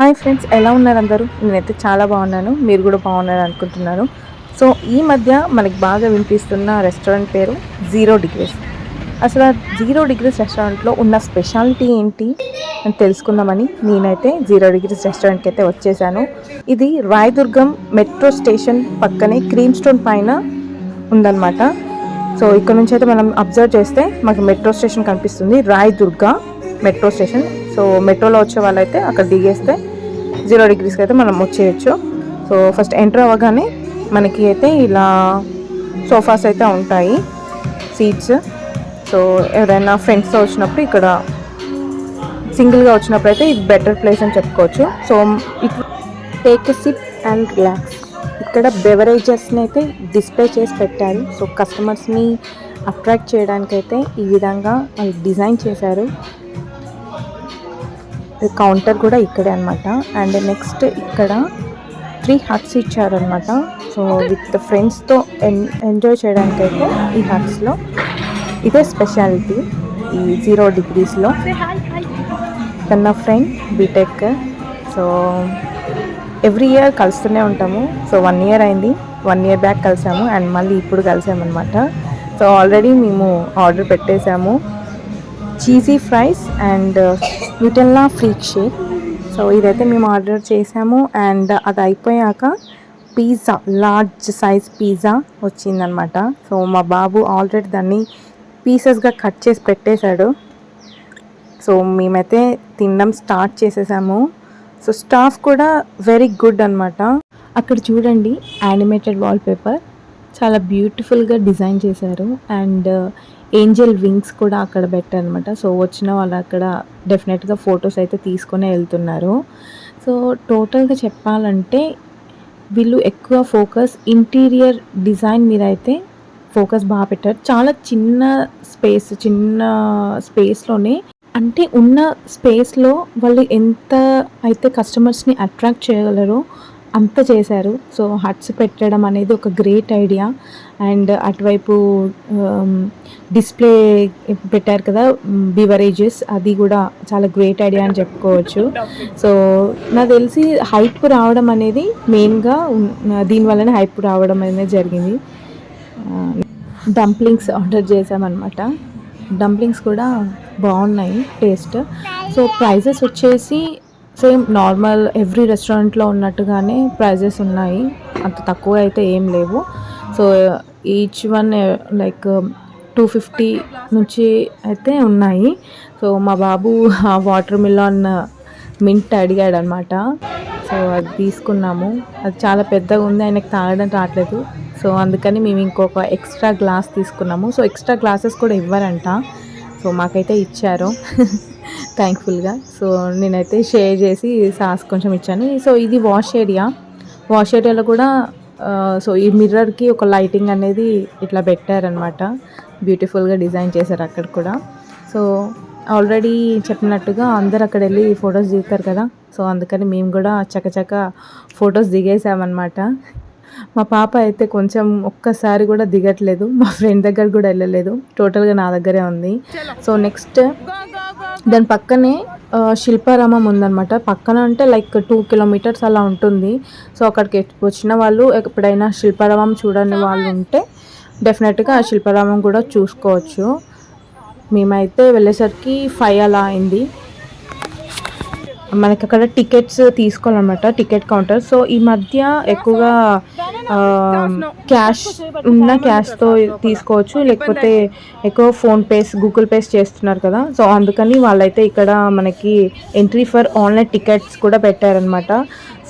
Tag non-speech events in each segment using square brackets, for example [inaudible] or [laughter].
Hi friends ఎలా ఉన్నారు అందరూ? నేనైతే చాలా బాగున్నాను మీరు కూడా బాగున్నారు అనుకుంటున్నాను. సో ఈ మధ్య మనకి బాగా వినిపిస్తున్న రెస్టారెంట్ పేరు జీరో డిగ్రీస్. అసలు ఆ జీరో డిగ్రీస్ రెస్టారెంట్లో ఉన్న స్పెషాలిటీ ఏంటి అని తెలుసుకుందామని నేనైతే జీరో డిగ్రీస్ రెస్టారెంట్కి అయితే వచ్చేసాను. ఇది రాయదుర్గం మెట్రో స్టేషన్ పక్కనే క్రీమ్ స్టోన్ పైన ఉందన్నమాట. సో ఇక్కడ నుంచి అయితే మనం అబ్జర్వ్ చేస్తే మాకు మెట్రో స్టేషన్ కనిపిస్తుంది రాయదుర్గ మెట్రో స్టేషన్. సో మెట్రోలో వచ్చే వాళ్ళైతే అక్కడ దిగేస్తే జీరో డిగ్రీస్కి అయితే మనం వచ్చేయచ్చు. సో ఫస్ట్ ఎంటర్ అవ్వగానే మనకి అయితే ఇలా సోఫాస్ అయితే ఉంటాయి సీట్స్. సో ఎవరైనా ఫ్రెండ్స్తో వచ్చినప్పుడు ఇక్కడ సింగిల్గా వచ్చినప్పుడు అయితే ఇది బెటర్ ప్లేస్ అని చెప్పుకోవచ్చు. So it take sip and relax. ఇక్కడ బెవరేజెస్ని అయితే డిస్ప్లే చేసి పెట్టారు. సో కస్టమర్స్ని అట్రాక్ట్ చేయడానికి అయితే ఈ విధంగా వాళ్ళు డిజైన్ చేశారు. కౌంటర్ కూడా ఇక్కడే అనమాట అండ్ నెక్స్ట్ ఇక్కడ త్రీ హట్స్ ఇచ్చారనమాట సో విత్ ఫ్రెండ్స్తో ఎన్ ఎంజాయ్ చేయడానికి అయితే ఈ హట్స్లో ఇదే స్పెషాలిటీ. ఈ జీరో డిగ్రీస్లో. తన friend BTech. So every year కలుస్తూనే ఉంటాము. సో వన్ ఇయర్ అయింది. వన్ ఇయర్ బ్యాక్ కలిసాము. అండ్ మళ్ళీ ఇప్పుడు కలిసామన్నమాట. సో ఆల్రెడీ మేము order పెట్టేశాము cheesy fries and Nutella freak shake so ఇదైతే మేము ఆర్డర్ చేసాము అండ్ అది అయిపోయాక పిజ్జా లార్జ్ సైజ్ పిజ్జా వచ్చిందనమాట సో మా బాబు ఆల్రెడీ దాన్ని పీసెస్గా కట్ చేసి పెట్టేశాడు. సో మేమైతే తినడం స్టార్ట్ చేసేసాము. సో స్టాఫ్ కూడా వెరీ గుడ్ అనమాట అక్కడ చూడండి యానిమేటెడ్ వాల్పేపర్ చాలా బ్యూటిఫుల్గా డిజైన్ చేశారు. అండ్ ఏంజల్ వింగ్స్ కూడా అక్కడ పెట్టారనమాట. సో వచ్చిన వాళ్ళు అక్కడ డెఫినెట్గా ఫొటోస్ అయితే తీసుకొని వెళ్తున్నారు. సో టోటల్గా చెప్పాలంటే వీళ్ళు ఎక్కువ ఫోకస్ ఇంటీరియర్ డిజైన్ మీద అయితే ఫోకస్ బాగా పెట్టారు. చాలా చిన్న స్పేస్ చిన్న స్పేస్లోనే అంటే ఉన్న స్పేస్లో వాళ్ళు ఎంత అయితే కస్టమర్స్ని అట్రాక్ట్ చేయగలరో అంత చేశారు. సో హట్స్ పెట్టడం అనేది ఒక గ్రేట్ ఐడియా. అండ్ అటువైపు డిస్ప్లే పెట్టారు కదా బివరేజెస్ అది కూడా చాలా గ్రేట్ ఐడియా అని చెప్పుకోవచ్చు. సో నాకు తెలిసి హైప్ రావడం అనేది మెయిన్గా దీనివల్లనే హైప్ రావడం అనేది జరిగింది. డంప్లింగ్స్ ఆర్డర్ చేసామన్నమాట డంప్లింగ్స్ కూడా బాగున్నాయి టేస్ట్. సో ప్రైజెస్ వచ్చేసి సేమ్ నార్మల్ ఎవ్రీ రెస్టారెంట్లో ఉన్నట్టుగానే ప్రైజెస్ ఉన్నాయి. అంత తక్కువ అయితే ఏం లేవు. So each one like two fifty నుంచి అయితే ఉన్నాయి. సో మా బాబు వాటర్ మిలాన్ మింట్ అడిగాడు అనమాట సో అది తీసుకున్నాము. అది చాలా పెద్దగా ఉంది. ఆయనకు తాగడం రావట్లేదు. సో అందుకని మేము ఇంకొక ఎక్స్ట్రా గ్లాస్ తీసుకున్నాము. సో ఎక్స్ట్రా గ్లాసెస్ కూడా ఇవ్వరంట. సో మాకైతే ఇచ్చారు. [laughs] థ్యాంక్ఫుల్గా సో నేనైతే షేర్ చేసి సాస్ కొంచెం ఇచ్చాను. సో ఇది వాష్ ఏరియా వాష్ ఏరియాలో కూడా సో ఈ మిర్రర్కి ఒక లైటింగ్ అనేది ఇట్లా పెట్టారనమాట బ్యూటిఫుల్గా డిజైన్ చేశారు అక్కడ కూడా. సో ఆల్రెడీ చెప్పినట్టుగా అందరు అక్కడ వెళ్ళి ఫొటోస్ దిగుతారు కదా. సో అందుకని మేము కూడా చకచక ఫొటోస్ దిగేసామన్నమాట మా పాప అయితే కొంచెం ఒక్కసారి కూడా దిగట్లేదు. మా ఫ్రెండ్ దగ్గర కూడా వెళ్ళలేదు. టోటల్గా నా దగ్గరే ఉంది. సో నెక్స్ట్ దాని పక్కనే శిల్పారామం ఉందన్నమాట. పక్కన అంటే లైక్ టూ కిలోమీటర్స్ అలా ఉంటుంది. సో అక్కడికి వచ్చిన వాళ్ళు ఎప్పుడైనా శిల్పారామం చూడని వాళ్ళు ఉంటే డెఫినెట్గా ఆ శిల్పారామం కూడా చూసుకోవచ్చు. మేమైతే వెళ్ళేసరికి ఫైవ్ అలా అయింది. మనకి అక్కడ టికెట్స్ తీసుకోవాలన్నమాట టికెట్ కౌంటర్ సో ఈ మధ్య ఎక్కువగా క్యాష్ ఉన్న క్యాష్తో తీసుకోవచ్చు. లేకపోతే ఎక్కువ ఫోన్పేస్ గూగుల్ పేస్ చేస్తున్నారు కదా. సో అందుకని వాళ్ళైతే ఇక్కడ మనకి ఎంట్రీ ఫర్ ఆన్లైన్ టికెట్స్ కూడా పెట్టారనమాట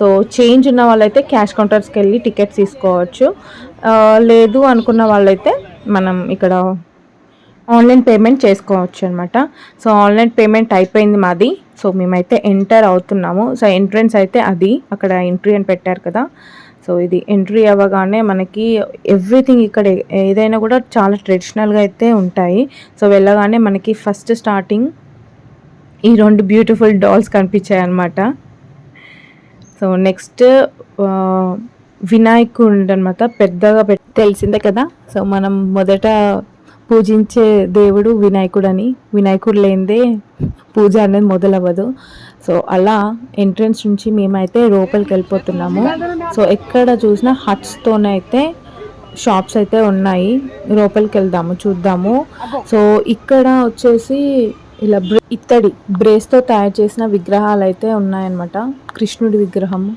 సో చేంజ్ ఉన్న వాళ్ళైతే క్యాష్ కౌంటర్స్కి వెళ్ళి టికెట్స్ తీసుకోవచ్చు. లేదు అనుకున్న వాళ్ళైతే మనం ఇక్కడ ఆన్లైన్ పేమెంట్ చేసుకోవచ్చు అనమాట సో ఆన్లైన్ పేమెంట్ అయిపోయింది మాది. సో మేమైతే ఎంటర్ అవుతున్నాము. సో ఎంట్రన్స్ అయితే అది. అక్కడ ఎంట్రీ అని పెట్టారు కదా. సో ఇది ఎంట్రీ అవ్వగానే మనకి ఎవ్రీథింగ్ ఇక్కడ ఏదైనా కూడా చాలా ట్రెడిషనల్గా అయితే ఉంటాయి. సో వెళ్ళగానే మనకి ఫస్ట్ స్టార్టింగ్ ఈ రెండు బ్యూటిఫుల్ డాల్స్ కనిపించాయి అనమాట సో నెక్స్ట్ వినాయకుడు అనమాట పెద్దగా తెలిసిందే కదా? సో మనం మొదట పూజించే దేవుడు వినాయకుడు అని వినాయకుడు లేనిదే పూజ అనేది మొదలవ్వదు. సో అలా ఎంట్రన్స్ నుంచి మేమైతే లోపలికి వెళ్ళిపోతున్నాము. సో ఎక్కడ చూసినా హట్స్తోనైతే అయితే షాప్స్ అయితే ఉన్నాయి. లోపలికి వెళ్దాము చూద్దాము. సో ఇక్కడ వచ్చేసి ఇలా బ్రే ఇత్తడి బ్రేస్తో తయారు చేసిన విగ్రహాలు అయితే ఉన్నాయన్నమాట. కృష్ణుడి విగ్రహము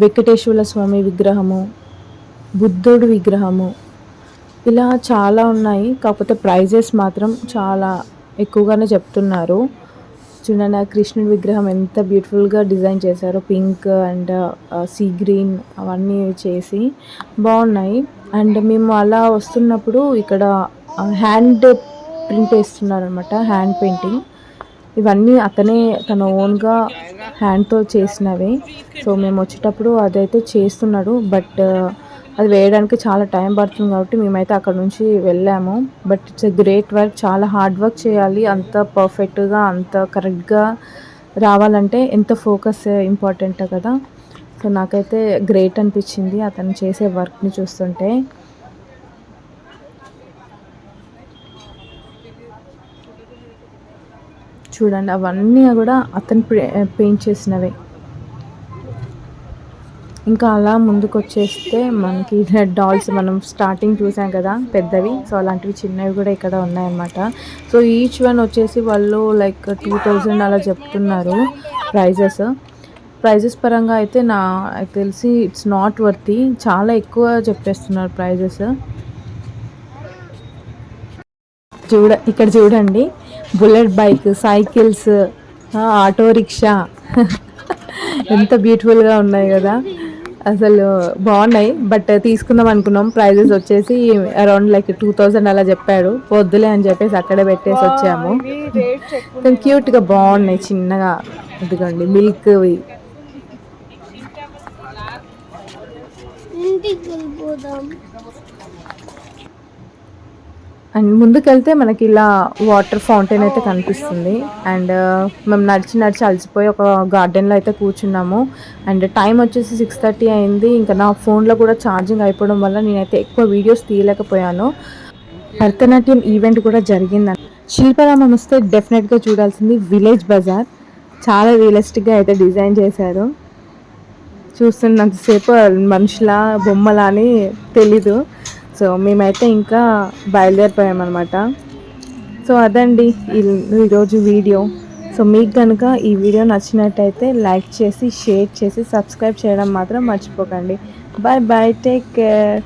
వెంకటేశ్వర స్వామి విగ్రహము బుద్ధుడి విగ్రహము ఇలా చాలా ఉన్నాయి. కాకపోతే ప్రైజెస్ మాత్రం చాలా ఎక్కువగానే చెప్తున్నారు. చూడండి ఆ కృష్ణుడి విగ్రహం ఎంత బ్యూటిఫుల్గా డిజైన్ చేశారో. పింక్ అండ్ సీ గ్రీన్ అవన్నీ చేసి బాగున్నాయి. అండ్ మేము అలా వస్తున్నప్పుడు ఇక్కడ హ్యాండ్ ప్రింట్ వేస్తున్నారు అనమాట హ్యాండ్ పెయింటింగ్. ఇవన్నీ అతనే తన ఓన్గా హ్యాండ్తో చేసినవి. సో మేము వచ్చేటప్పుడు అదైతే చేస్తున్నాడు. బట్ అది వేయడానికి చాలా టైం పడుతుంది కాబట్టి మేమైతే అక్కడ నుంచి వెళ్ళాము. But it's a great work. చాలా హార్డ్ వర్క్ చేయాలి. అంత పర్ఫెక్ట్గా అంత కరెక్ట్గా రావాలంటే ఎంత ఫోకస్ ఇంపార్టెంట్ కదా. సో నాకైతే గ్రేట్ అనిపించింది అతను చేసే వర్క్ని చూస్తుంటే. చూడండి అవన్నీ కూడా అతను పెయింట్ చేసినవే. ఇంకా అలా ముందుకు వచ్చేస్తే మనకి [laughs] డాల్స్ మనం స్టార్టింగ్ చూసాం కదా పెద్దవి. సో అలాంటివి చిన్నవి కూడా ఇక్కడ ఉన్నాయన్నమాట. సో ఈచ్ వన్ వచ్చేసి వాళ్ళు లైక్ టూ థౌజండ్ అలా చెప్తున్నారు ప్రైజెస్. ప్రైజెస్ పరంగా అయితే నా తెలిసి ఇట్స్ నాట్ వర్తి చాలా ఎక్కువ చెప్పేస్తున్నారు ప్రైజెస్. చూడ ఇక్కడ చూడండి. Bullet bike cycles auto rickshaw. [laughs] ఎంత బ్యూటిఫుల్గా ఉన్నాయి కదా. అసలు బాగున్నాయి బట్ తీసుకుందాం అనుకున్నాం. ప్రైజెస్ వచ్చేసి అరౌండ్ లైక్ టూ థౌజండ్ అలా చెప్పాడు. వద్దులే అని చెప్పేసి అక్కడే పెట్టేసి వచ్చాము. క్యూట్గా బాగున్నాయి చిన్నగా. ఇదిగోండి మిల్క్ అండ్ ముందుకెళ్తే మనకి ఇలా వాటర్ ఫౌంటైన్ అయితే కనిపిస్తుంది. అండ్ మేము నడిచి నడిచి అలసిపోయి ఒక గార్డెన్లో అయితే కూర్చున్నాము. అండ్ టైం వచ్చేసి సిక్స్ థర్టీ అయింది. ఇంకా నా ఫోన్లో కూడా ఛార్జింగ్ అయిపోవడం వల్ల నేనైతే ఎక్కువ వీడియోస్ తీయలేకపోయాను. భరతనాట్యం ఈవెంట్ కూడా జరిగింది. శిల్పరామం వస్తే డెఫినెట్గా చూడాల్సింది విలేజ్ బజార్. చాలా రియలిస్టిక్గా అయితే డిజైన్ చేశారు. చూస్తున్నంతసేపు మనుషుల బొమ్మలా అని తెలీదు. సో మేమైతే ఇంకా బయలుదేరిపోయామన్నమాట. సో అదండి ఈరోజు వీడియో. సో మీకు కనుక ఈ వీడియో నచ్చినట్టయితే లైక్ చేసి షేర్ చేసి సబ్స్క్రైబ్ చేయడం మాత్రం మర్చిపోకండి. Bye bye take care.